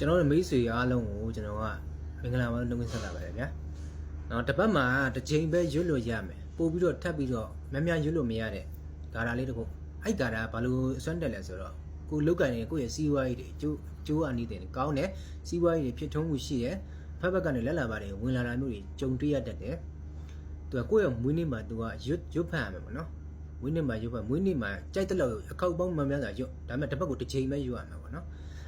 ကျွန်တော်တို့မိတ်ဆွေအားလုံးကိုကျွန်တော်ကမင်္ဂလာပါလို့နှုတ်ဆက်လာပါတယ်ဗျာနော်တစ်ပတ်မှာတစ်ချိန်ပဲရွတ်လို့ရမယ်ပို့ပြီးတော့ထပ်ပြီးတော့မများရွတ်လို့မရတဲ့ဂါရာလေးတစ်ခုအဲ့ဂါရာဘာလို့အစွမ်းတက်လဲဆိုတော့ကိုလုတ်ကန်နေကိုယ့်ရဲ့စီးပွားရေးတွေကျိုးကျိုးအနည်းတယ်ကောင်းတယ်စီးပွားရေးတွေဖြစ်ထုံးမှုရှိတယ်ဖက်ဘက်ကနေလက်လာပါတယ်ဝင်လာတာမျိုးတွေကြုံတွေ့ရတတ်တယ်သူကကိုယ့်ရဲ့မွေးနေ့မှာသူကရွတ်ရွတ်ဖတ်ရမယ်ပေါ့နော်မွေးနေ့မှာရွတ်ဖတ်မွေးနေ့မှာကြိုက်တဲ့လောက်အခောက်ပေါင်းမှန်များစွာရွတ်ဒါပေမဲ့တစ်ပတ်ကိုတစ်ချိန်ပဲရွတ်ရမှာပေါ့နော်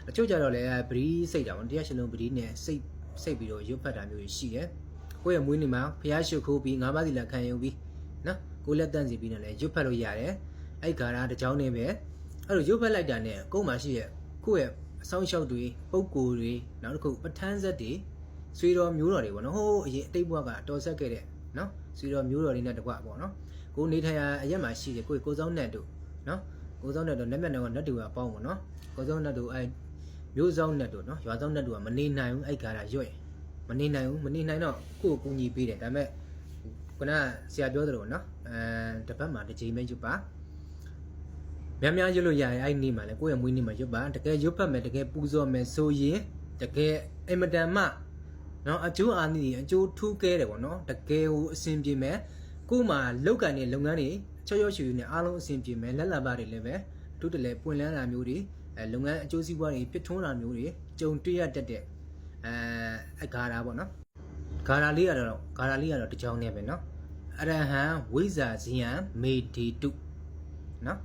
အချို့ကြတော့လည်းဗရီးစိတ်တာပေါ့တရားရှင်လုံးဗရီးနဲ့စိတ်စိတ်ပြီးတော့ရွတ်ဖတ်တာမျိုးရှိတယ်။ကိုယ့်ရဲ့မွေးနေ့မှာဖျားရှုခိုးပြီးငါးပါးစီလက်ခံယူပြီးနော်ကိုယ်လက်တန့်စီပြီးတော့လည်းရွတ်ဖတ်လို့ရတယ်။အဲ့ဂါရတစ်ကြောင်းနဲ့ပဲအဲ့လိုရွတ်ဖတ်လိုက်တာနဲ့ကိုယ်မှာရှိရဲ့ကိုယ့်ရဲ့အဆောင်ရှောက်တွေပုံကိုယ်တွေနောက်တစ်ခုပဋ္ဌာန်းဆက်တွေဆွေတော်မျိုးတော်တွေပေါ့နော်ဟိုးအရင်အတိတ်ဘဝကတော်ဆက်ခဲ့တဲ့နော်ဆွေတော်မျိုးတော်တွေနဲ့တကွပေါ့နော်ကိုယ်နေထိုင်ရာအရက်မှာရှိတဲ့ကိုယ့်ကိုယ်ဆောင်နဲ့တို့နော်ကိုယ်ဆောင်နဲ့တို့လက်မြတ်နဲ့ကနတ်တူကပေါင်းပေါ့နော်ကိုယ်ဆောင်နဲ့တို့အဲ့ မျိုးစောင်းနဲ့တို့နော်ရွာစောင်းနဲ့တို့ကမနေနိုင်ဘူးအဲ့ခါတာရွ့မနေနိုင်ဘူးမနေနိုင်တော့ကိုယ့်ကိုကူညီပေးတယ်ဒါပေမဲ့ခုနဆရာပြောသလိုနော်အဲတစ်ပတ်မှာတစ်ချိန်ပဲရွတ်ပါများများရွတ်လို့ရတယ်အဲ့နေ့မှာလဲကိုယ့်ရဲ့မွေးနေ့မှာရွတ်ပါတကယ်ရွတ်ဖတ်မယ်တကယ်ပူဇော်မယ်ဆိုရင်တကယ်အင်မတန်မှနော်အကျိုးအာနိသင်အကျိုးထူးကဲတယ်ပေါ့နော်တကယ်ဟိုအဆင်ပြေမယ်ကိုယ်မှာလောက်ကန်တဲ့လုပ်ငန်းတွေချောချောချူချူနဲ့အားလုံးအဆင်ပြေမယ်လက်လာပါတွေလည်းပဲအထူးတလဲပွင့်လန်းတာမျိုးတွေ အဲလုပ်ငန်းအကျိုးစီးပွားတွေပြစ်ထွန်းတာမျိုးတွေကြုံတွေ့ရတတ်တဲ့အဲအဂါရာပေါ့နော်ဂါရာလေးကတော့ဂါရာလေးကတော့တစ်ကြောင်းနဲ့ပဲနော်အရဟံဝိဇာဇယံမေဒီတုနော်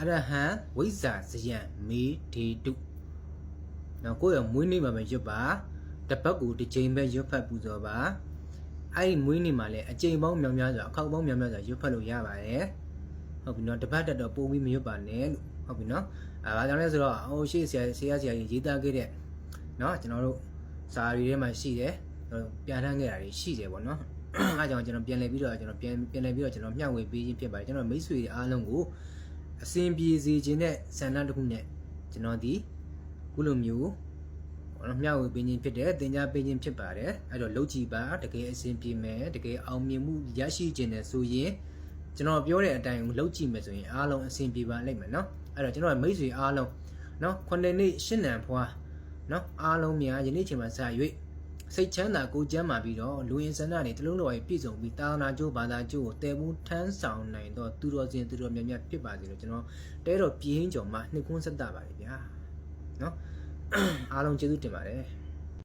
အရဟံဝိဇာဇယံမေဒီတုနော်ကိုယ့်ရဲ့မွေးနေ့မှာပဲရွတ်ပါတစ်ပတ်ကိုတစ်ချိန်ပဲရွတ်ဖတ်ပူဇော်ပါအဲ့ဒီမွေးနေ့မှာလည်းအချိန်ပေါင်းများများစွာအခောက်ပေါင်းများများစွာရွတ်ဖတ်လို့ရပါတယ်ဟုတ်ပြီနော်တစ်ပတ်တက်တော့ပို့ပြီးမရွတ်ပါနဲ့လို့ ဟုတ်ပြီနော်အဲဘာကြောင့်လဲဆိုတော့ဟိုရှေ့ဆရာဆရာဆရာကြီးရေးသားခဲ့တဲ့နော်ကျွန်တော်တို့စာရီထဲမှာရှိတယ်ပြန်ထမ်းခဲ့တာတွေရှိတယ်ပေါ့နော်အဲကြောင့်ကျွန်တော်ပြန်လည်ပြီးတော့ကျွန်တော်ပြန်ပြန်လည်ပြီးတော့ကျွန်တော်မျှဝေပေးခြင်းဖြစ်ပါတယ်ကျွန်တော်မိတ်ဆွေအားလုံးကိုအစဉ်ပြေစေခြင်းနဲ့ဆန္ဒတစ်ခုနဲ့ကျွန်တော်ဒီခုလိုမျိုးဘောနော်မျှဝေပေးခြင်းဖြစ်တယ်သင်ကြားပေးခြင်းဖြစ်ပါတယ်အဲတော့လှုပ်ကြည့်ပါတကယ်အစဉ်ပြေမယ်တကယ်အောင်မြင်မှုရရှိခြင်းနဲ့ဆိုရင် ကျွန်တော်ပြောတဲ့အတိုင်းကိုလုပ်ကြည့်မယ်ဆိုရင်အားလုံးအဆင်ပြေပါလိမ့်မယ်နော်အဲ့တော့ကျွန်တော်မိတ်ဆွေအားလုံးနော်ခုနှစ်နှစ်ရှင်းနံဖွာနော်အားလုံးများယနေ့ချိန်မှာစ၍စိတ်ချမ်းသာကိုယ်ကျမ်းမာပြီးတော့လူရင်းစန္ဒတွေတလုံးတော်ရဲ့ပြည့်စုံပြီးတာနာကျိုးဘာသာကျိုးကိုတည်မှုထမ်းဆောင်နိုင်တော့သူတော်စင်သူတော်မြတ်မြတ်ဖြစ်ပါစေလို့ကျွန်တော်တဲတော်ပြင်းကြော်မှာနှိမ့်ခွန်းဆက်တာပါတယ်ဗျာနော်အားလုံးကျေးဇူးတင်ပါတယ်